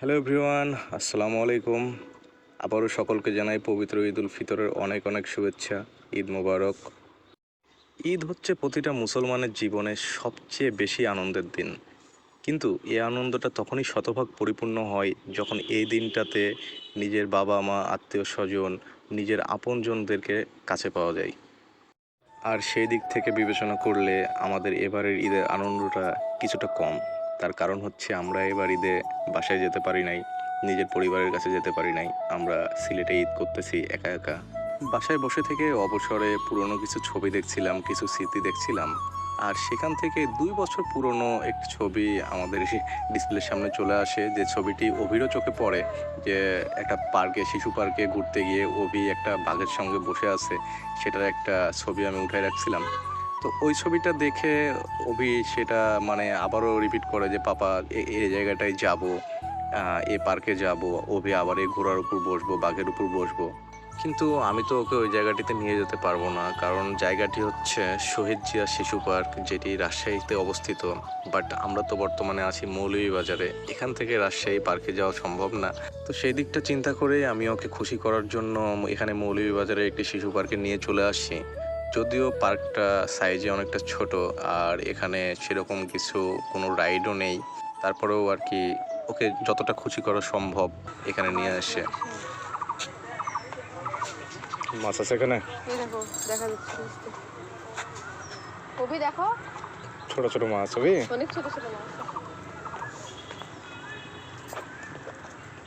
Hello everyone, আসসালামু আলাইকুম। আবারও সকলকে জানাই পবিত্র ঈদ উল ফিতরের অনেক অনেক শুভেচ্ছা। ঈদ মোবারক। ঈদ হচ্ছে প্রতিটা মুসলমানের জীবনে সবচেয়ে বেশি আনন্দের দিন। কিন্তু এই আনন্দটা তখনই শতভাগ পরিপূর্ণ হয় যখন এই দিনটাতে নিজের বাবা মা, আত্মীয় স্বজন, নিজের আপনজনদেরকে কাছে পাওয়া যায়। আর সেই দিক থেকে বিবেচনা করলে আমাদের এবারের ঈদের আনন্দটা কিছুটা কম। তার কারণ হচ্ছে আমরা এবার ঈদে বাসায় যেতে পারি নাই, নিজের পরিবারের কাছে যেতে পারি নাই, আমরা সিলেটে ঈদ করতেছি একা একা। বাসায় বসে থেকে অবসরে পুরনো কিছু ছবি দেখছিলাম, কিছু স্মৃতি দেখছিলাম, আর সেখান থেকে দুই বছর পুরনো একটি ছবি আমাদের ডিসপ্লের সামনে চলে আসে, যে ছবিটি অভিরও চোখে পড়ে, যে একটা পার্কে, শিশু পার্কে ঘুরতে গিয়ে অভি একটা বাঘের সঙ্গে বসে আছে, সেটার একটা ছবি আমি উঠাই রাখছিলাম। তো ওই ছবিটা দেখে অভি সেটা মানে আবারও রিপিট করে যে, পাপা, এ- এই জায়গাটায় যাব এই পার্কে যাব, অভি আবার এই ঘোড়ার উপর বসবো, বাঘের উপর বসবো। কিন্তু আমি তো ওকে ওই জায়গাটিতে নিয়ে যেতে পারব না, কারণ জায়গাটি হচ্ছে শহীদ জিয়া শিশু পার্ক, যেটি রাজশাহীতে অবস্থিত। বাট আমরা তো বর্তমানে আছি মৌলভীবাজারে। এখান থেকে রাজশাহী পার্কে যাওয়া সম্ভব না। তো সেই দিকটা চিন্তা করে আমি ওকে খুশি করার জন্য এখানে মৌলভীবাজারে একটি শিশু পার্কে নিয়ে চলে আসছি যদিও পার্কটা সাইজে অনেকটা ছোট আর এখানে সেরকম কিছু কোনো রাইডও নেই। তারপরেও আর কি ওকে যতটা খুশি করা সম্ভব এখানে নিয়ে আসে। মাছ আছে এখানে? দেখা যাচ্ছে। দেখো। ছোট ছোট মাছ হবে অনেক ছোট ছোট মাছ।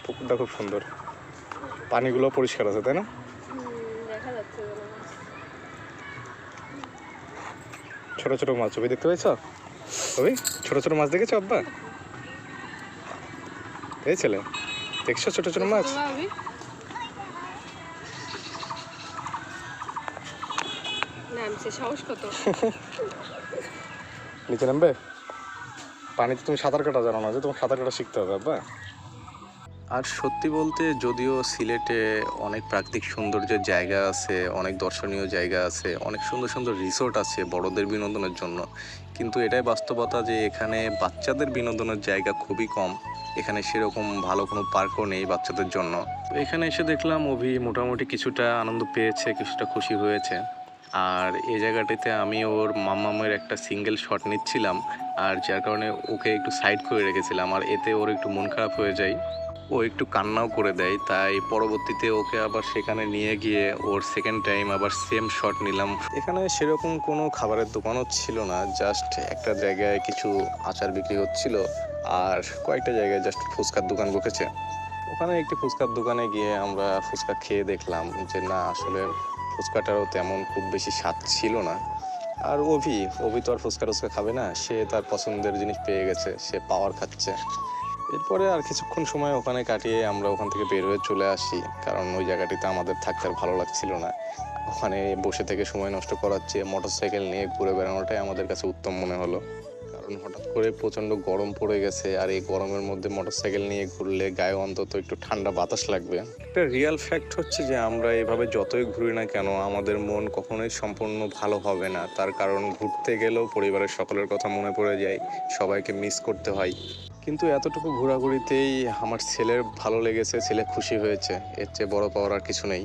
পুকুরটা খুব সুন্দর। পানিগুলো পরিষ্কার আছে তাই না? দেখা যাচ্ছে। ছোট ছোট মাছ ছবি দেখতে পেয়েছ? ছবি? ছোট ছোট মাছ দেখেছ আব্বা? এই ছেলে দেখছ ছোট ছোট মাছ? নিচে নামবে? পানিতে তুমি সাঁতার কাটা জানো না যে তোমার সাঁতার কাটা শিখতে হবে আব্বা। আর সত্যি বলতে যদিও সিলেটে অনেক প্রাকৃতিক সৌন্দর্যের জায়গা আছে, অনেক দর্শনীয় জায়গা আছে, অনেক সুন্দর সুন্দর রিসোর্ট আছে বড়দের বিনোদনের জন্য। কিন্তু এটাই বাস্তবতা যে এখানে বাচ্চাদের বিনোদনের জায়গা খুবই কম। এখানে সেরকম ভালো কোনো পার্কও নেই বাচ্চাদের জন্য। তো এখানে এসে দেখলাম অভি মোটামুটি কিছুটা আনন্দ পেয়েছে, কিছুটা খুশি হয়েছে। আর এই জায়গাটিতে আমি ওর মাম্মামের একটা সিঙ্গেল শট নিচ্ছিলাম। আর যার কারণে ওকে একটু সাইড করে রেখেছিলাম। আর এতে ওর একটু মন খারাপ হয়ে যায়। ও একটু কান্নাও করে দেয়, তাই পরবর্তীতে ওকে আবার সেখানে নিয়ে গিয়ে ওর সেকেন্ড টাইম আবার সেম শট নিলাম। এখানে সেরকম কোনো খাবারের দোকানও ছিল না জাস্ট একটা জায়গায় কিছু আচার বিক্রি হচ্ছিল আর কয়েকটা জায়গায় জাস্ট ফুচকার দোকান বসেছে। ওখানে একটি ফুচকার দোকানে গিয়ে আমরা ফুচকা খেয়ে দেখলাম যে না, আসলে ফুচকাটারও তেমন খুব বেশি স্বাদ ছিল না। আর অভি অভি তো আর ফুচকা টুচকা খাবে না, সে তার পছন্দের জিনিস পেয়ে গেছে, সে পাওয়ার খাচ্ছে। এরপরে আর কিছুক্ষণ সময় ওখানে কাটিয়ে আমরা ওখান থেকে বের হয়ে চলে আসি, কারণ ওই জায়গাটিতে আমাদের থাকতে আর ভালো লাগছিল না। ওখানে বসে থেকে সময় নষ্ট করার চেয়ে মোটর সাইকেল নিয়ে ঘুরে বেড়ানোটাই আমাদের কাছে উত্তম মনে হলো। কারণ হঠাৎ করে প্রচণ্ড গরম পড়ে গেছে, আর এই গরমের মধ্যে মোটর সাইকেল নিয়ে ঘুরলে গায়ে অন্তত একটু ঠান্ডা বাতাস লাগবে। একটা রিয়েল ফ্যাক্ট হচ্ছে যে আমরা এভাবে যতই ঘুরি না কেন, আমাদের মন কখনোই সম্পূর্ণ ভালো হবে না। তার কারণ ঘুরতে গেলেও পরিবারের সকলের কথা মনে পড়ে যায়, সবাইকে মিস করতে হয়। কিন্তু এতটুকু ঘোরাঘুরিতেই আমার ছেলের ভালো লেগেছে, ছেলে খুশি হয়েছে। এর চেয়ে বড় পাওয়ার আর কিছু নেই।